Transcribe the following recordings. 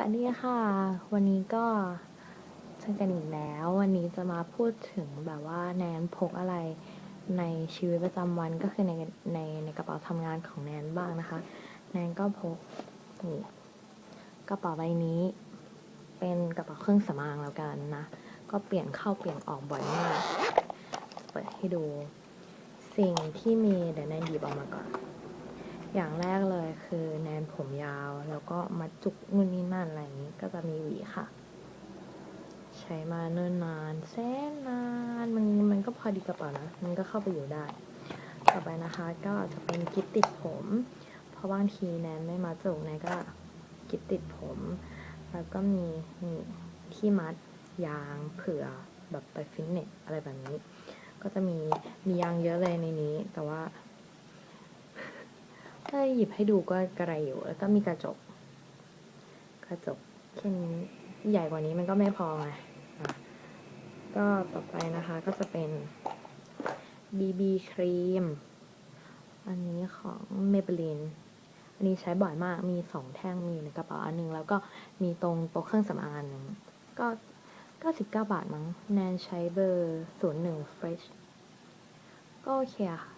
สวัสดีค่ะ วันนี้ก็เจอกันอีกแล้ว วันนี้จะมาพูดถึงแบบว่าแนนพกอะไรในชีวิตประจำวันก็คือในในในกระเป๋าทำงานของแนนบ้างนะคะ แนนก็พกนี่กระเป๋าใบนี้ เป็นกระเป๋าเครื่องสำอางแล้วกันนะ ก็เปลี่ยนเข้าเปลี่ยนออกบ่อยมาก เปิดให้ดู สิ่งที่มีเดี๋ยวแนนหยิบออกมาก่อน อย่างแรกเลยคือแนนผมยาว แล้วก็มัดจุกนู่นนี่นั่นอะไรอย่างนี้ก็จะมีหวีค่ะ ใช้มาเนิ่นนานแสนนานมันมันก็พอดีกระเป๋านะ มันก็เข้าไปอยู่ได้ ต่อไปนะคะ ก็จะเป็นกิฟติดผม เพราะบางทีแนนไม่มาจุกแนนก็กิฟติดผม แล้วก็มีนี่ที่มัดยางเผื่อแบบไปฟิตเนสอะไรแบบนี้ ก็จะมีมียางเยอะเลยในนี้ แต่ว่า ถ้าหยิบให้ดูก็กระไรอยู่ แล้วก็มีกระจก กระจกแค่นี้ใหญ่กว่านี้มันก็ไม่พอไงก็ต่อไปนะคะก็จะเป็น BB ครีม อันนี้ของ Maybelline อันนี้ใช้บ่อยมาก มีสองแท่งมีอยู่ในกระเป๋าอันหนึง แล้วก็มีตรงโต๊ะเครื่องสำอางอันหนึ่งก็ 99 บาทมั้ง แนนใช้เบอร์ 01 Fresh ก็โอเคค่ะ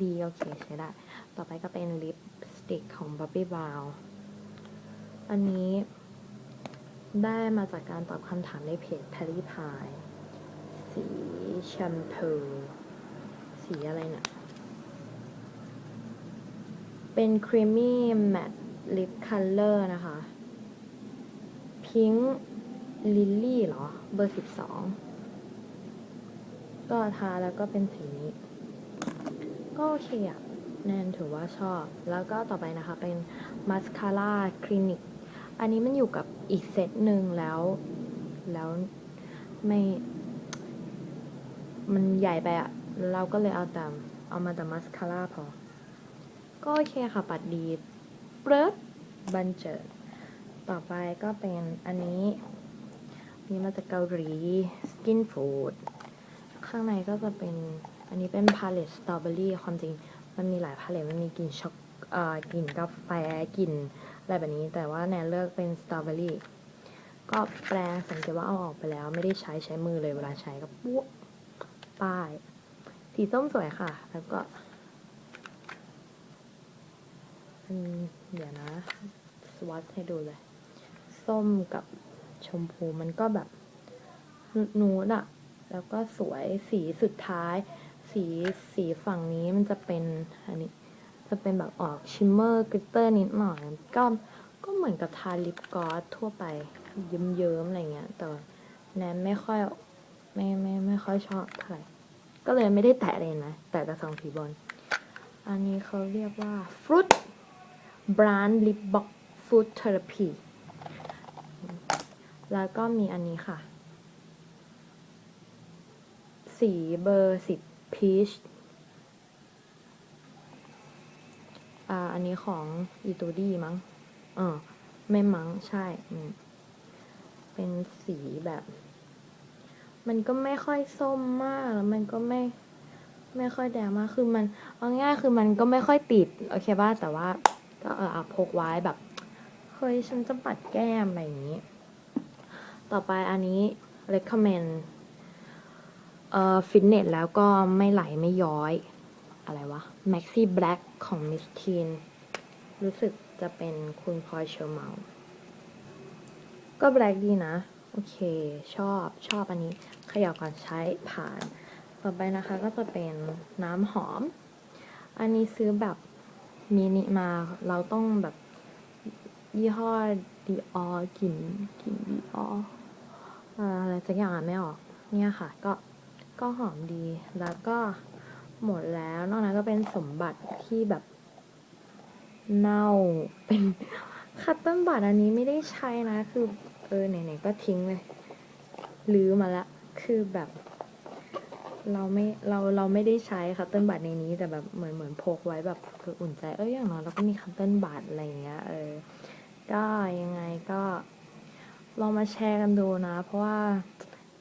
ดีโอเคใช้ได้ ต่อไปก็เป็นลิปสติกของ Bobbi Brown อันนี้ได้มาจากการตอบคำถามในเพจ p a r r y Pie สีแชมพูสีอะไรเนะี่ย เป็น Creamy Matte Lip Color นะคะ Pink Lily เหรอ เบอร์ 12 ก็ทาแล้วก็เป็นสีนี้ ก็โอเคอะแนนถือว่าชอบ แล้วก็ต่อไปนะคะเป็นมาสคาร่าคลินิก อันนี้มันอยู่กับอีกเซตหนึ่งแล้ว แล้วไม่ มันใหญ่ไปอะเราก็เลยเอาแต่เอามาแต่มาสคาร่าพอ ก็โอเคค่ะ ปัดดีเปิดบันเจิด ต่อไปก็เป็นอันนี้นี่มาจากเกาหลี Skin Food ข้างในก็จะเป็น อันนี้เป็นพาเลตสตรอเบอรี่ความจริง มันมีหลายพาเลตมันมีกลิ่นช็อกเอ่อกลิ่นกาแฟกลิ่นอะไรแบบนี้แต่ว่าแนนเลือกเป็นสตรอเบอรี่ก็แปรงสังเกตว่าเอาออกไปแล้ว ไม่ได้ใช้ใช้มือเลยเวลาใช้ก็ปุ๊บป้าย สีส้มสวยค่ะ แล้วก็อันเดี๋ยวนะสวัสให้ดูเลย ส้มกับชมพูมันก็แบบนูดอะแล้วก็สวยสีสุดท้าย สีสีฝั่งนี้มันจะเป็นอันนี้จะเป็นแบบออกชิมเมอร์กริตเตอร์นิดหน่อย ก็ก็เหมือนกับทาลิปกลอสทั่วไปเยิ้มๆอะไรเงี้ย แต่แนนไม่ค่อยไม่ไม่ไม่ค่อยชอบเท่าไหร่ก็เลยไม่ได้แตะเลยนะ แต่แต่สองสีบอลอันนี้เขาเรียกว่าฟรุตบรานลิปบ็อกฟูดเทอราพีแล้วก็มีอันนี้ค่ะ สีเบอร์สิบ พีชอ่า อันนี้ของอีตูดี้มั้งเออไม่มั้งใช่ เป็นสีแบบ มันก็ไม่ค่อยส้มมาก แล้วมันก็ไม่ ไม่ค่อยแดงมาก คือมัน เอาง่ายคือมันก็ไม่ค่อยติด โอเคป่ะ แต่ว่า ก็เออเอาพกไว้แบบ เฮ้ย ฉันจะปัดแก้มอะไรอย่างนี้ ต่อไปอันนี้ recommend เอ่อฟิตเนสแล้วก็ไม่ไหลไม่ย้อย อะไรวะ Maxi Black ของ Miss Teen รู้สึกจะเป็นคุณพลอยเชอร์เมาก็แบล็กดีนะ โอเค ชอบชอบอันนี้ขย่าก่อนใช้ผ่าน ต่อไปนะคะก็จะเป็นน้ำหอม อันนี้ซื้อแบบมินิมาเราต้องแบบยี่ห้อดีออกลิ่นกลิ่นดีอออะไรสักอย่างไม่ออก เนี่ยค่ะก็ ก็หอมดี แล้วก็หมดแล้ว นอกนั้นก็เป็นสมบัติที่แบบ เน่า เป็นคัตเติ้ลบัตอันนี้ไม่ได้ใช้นะ คือ เออไหนๆก็ทิ้งเลยลื้อมาละ คือแบบ เราไม่เราเราไม่ได้ใช้คัตเติ้ลบัตในนี้ แต่แบบเหมือนเหมือนพกไว้แบบคืออุ่นใจ เอ้ยอย่างน้อยเราก็มีคัตเติ้ลบัตอะไรเงี้ย เออ ก็ยังไงก็ลองมาแชร์กันดูนะ เพราะว่า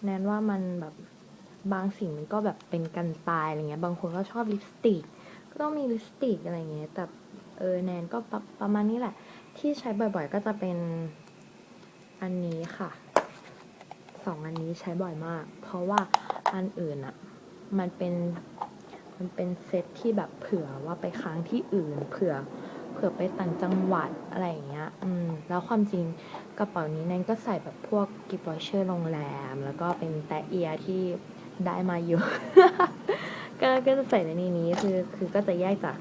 แนนว่ามันแบบ บางสิ่งมันก็แบบเป็นกันตายอะไรเงี้ย บางคนก็ชอบลิปสติก ก็ต้องมีลิปสติกอะไรเงี้ย แต่เออแนนก็ประประมาณนี้แหละ ที่ใช้บ่อยๆ ก็จะเป็นอันนี้ค่ะ สองอันนี้ใช้บ่อยมาก เพราะว่าอันอื่นอะมันเป็นมันเป็นเซตที่แบบเผื่อว่าไปค้างที่อื่น เผื่อเผื่อไปต่างจังหวัดอะไรอย่างเงี้ย อืม แล้วความจริงกระเป๋านี้แนนก็ใส่แบบพวกกิฟต์วอเชอร์โรงแรม แล้วก็เป็นแตะเอียที่ ได้มาเยอะก็ก็จะใส่ในนี้นี้คือคือก็จะแยกจาก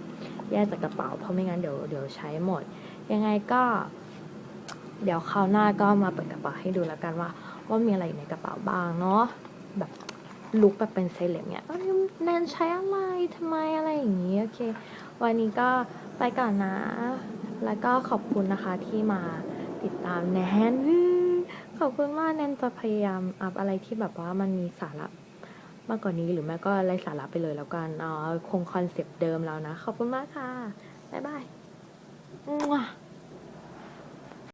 แยกจากกระเป๋า เพราะไม่งั้นเดี๋ยวเดี๋ยวใช้หมด ยังไงก็ เดี๋ยวคราวหน้าก็มาเปิดกระเป๋าให้ดูแล้วกันว่า ว่ามีอะไรอยู่ในกระเป๋าบ้างเนาะแบบลุกแบบเป็นเซเลบเนี่ยเอ้ยแนนใช้อะไรทำไมอะไรอย่างนี้โอเค วันนี้ก็ไปก่อนนะ แล้วก็ขอบคุณนะคะที่มาติดตามแนนขอบคุณมากแนนจะพยายามอัพอะไรที่แบบว่ามันมีสาระ มากกว่านี้หรือไม่ก็ไร้สาระไปเลยแล้วกันเอ๋อคงคอนเซปต์เดิมแล้วนะ ขอบคุณมากค่ะ บ๊ายบาย